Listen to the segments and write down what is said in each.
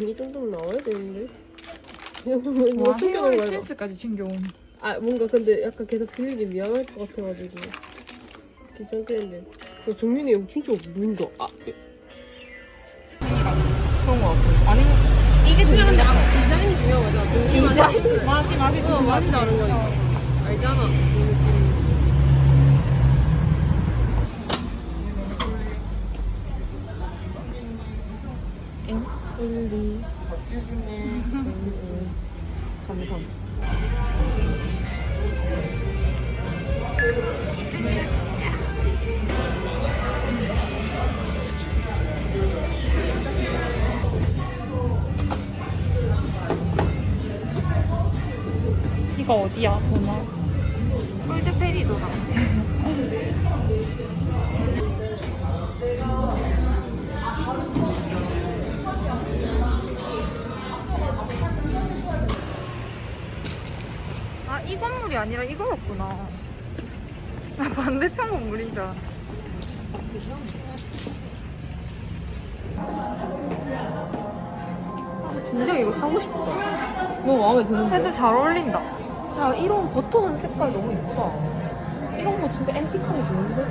이 정도는 나와야 되는데. 이 정도면 이거 와 숨겨놓은 헤어 거야. 이거. 센스까지 챙겨온. 아 뭔가 근데 약간 계속 빌리기 미안할 것 같아가지고 귀찮겠는데. 야, 정민이 형 진짜 보인다. 아 예. 그런 거 같아. 아니 이게 들리는데 아, 디자인이 중요하잖아. 진짜 맛이 맛이 어 많이 다른 거니까. 알잖아. 엥? 주중에 감성. 이거 어디야 도나? 아니라 이거였구나. 나 반대편 건물인 줄 알았네. 아, 진짜 이거 사고 싶다. 너무 마음에 드는데. 헤드 잘 어울린다. 야, 이런 버튼 색깔 너무 예쁘다. 이런 거 진짜 앤틱하게 좋은데?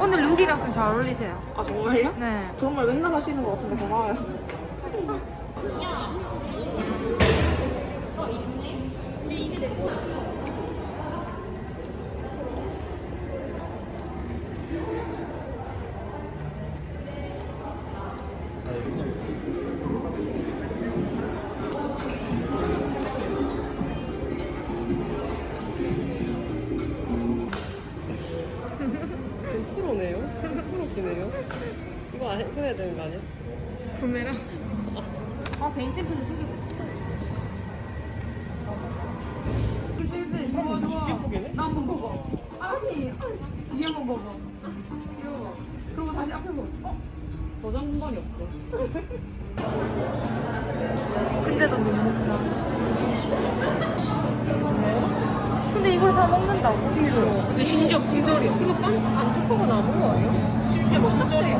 오늘 룩이랑 좀 잘 어울리세요. 아 정말요? 네. 그런 말 맨날 하시는 것 같은데 고마워요. 프로네요? 나 한번 봐봐. 아니, 뒤에 한번. 귀여워. 그리고 다시 앞에 봐. 어? 저장 공간이 없어. 근데도 못 먹나? 근데 이걸 사 먹는다고? 근데 심지어 불절이야. 이거 빵, 안 초코가 남은 거 아니야? 심지어 불절이야.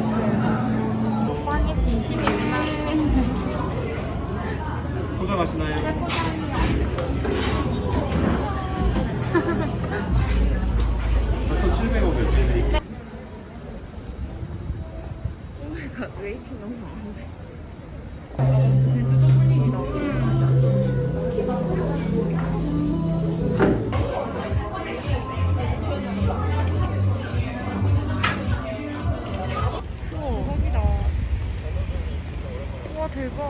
빵이 진심이구나. 포장하시나요? 저 700원 결제해드릴게요. 오메가 웨이팅 너무 많은데. 제주도 분위기다. 우와, 대박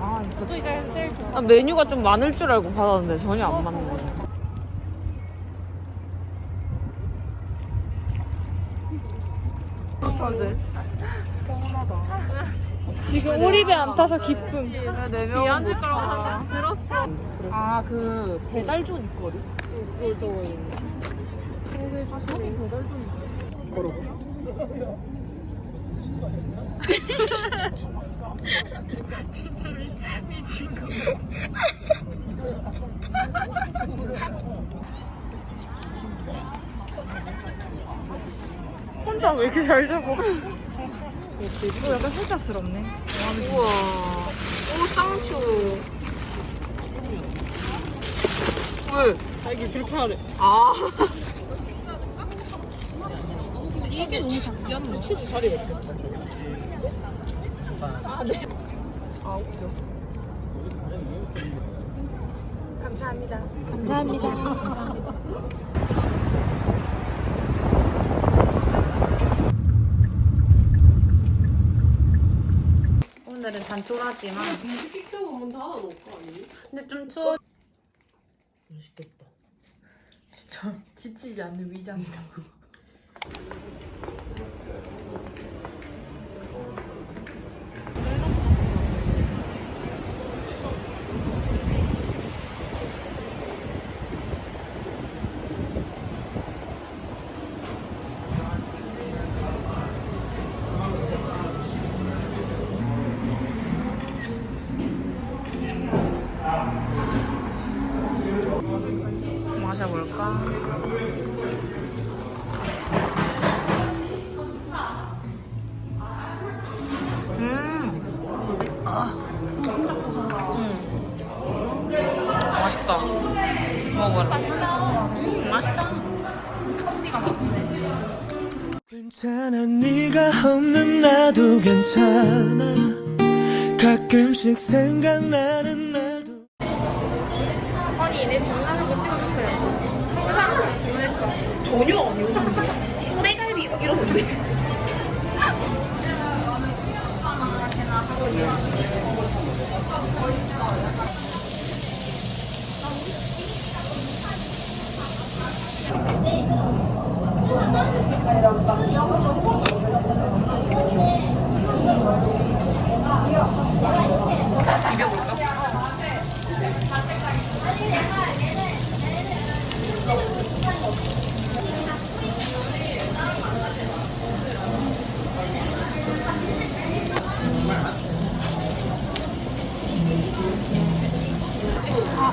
아, 저도 이제 좋아. 아, 메뉴가 좀 많을 줄 알고 받았는데 전혀 안 맞네. 어제. 지금 오리배 안 타서 기쁨. 비 앉을 거라고 항상 들었어. 아, 그 배달존 있거든? 저거 있네. 근데 저기 배달존 있어. 걸어 봐. 혼자 왜 이렇게 잘 잡아? 이거 약간 혼자스럽네. 우와. 오, 쌍추. 왜? 자기 불편하래. 아. 이게 너무 작지 않나? 치즈 자리 없겠다. 아, 네. 아, 웃겨. 감사합니다. 감사합니다. 감사합니다. 오늘은 단촐하지만 시켜고 문 닫아놓을까, 아니? 근데 좀 추워. 맛있겠다. 진짜 지치지 않는 위장이다. 마셔볼까? 음. 아. 음. 괜찮아 네가 없는 나도 괜찮아 가끔씩 생각나는 날도 아니, 내 중간에 못 찍어줬어요. 항상 주문했다. 전혀 아니었는데. 또대갈비 이러는데.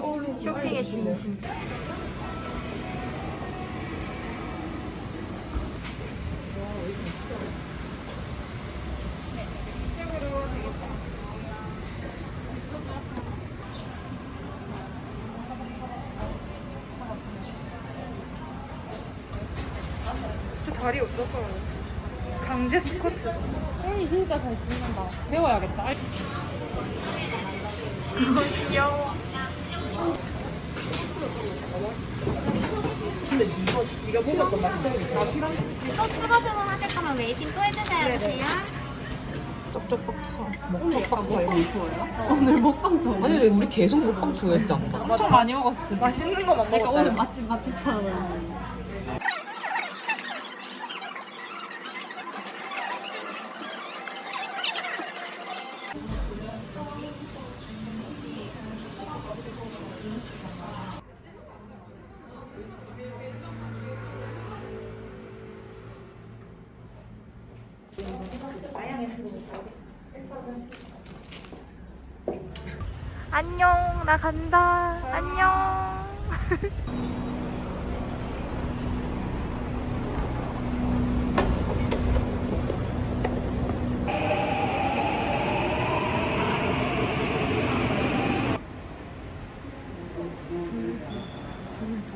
쇼핑의 진심 진짜 다리 어쩌더라. 강제 스쿼트. 언니 진짜 잘 찍는다 배워야겠다 귀여워. 또 추가 주문하실 거면 웨이팅 또 해주셔야 돼요. 먹방 뭐 이런 투어야? 오늘 먹방 투어 아니 근데 우리 계속 먹방 투어 않나? 엄청 많이 먹었어. 맛있는 거만 그러니까 먹었다. 오늘 맛집 맛집처럼 안녕, 나 간다. 안녕.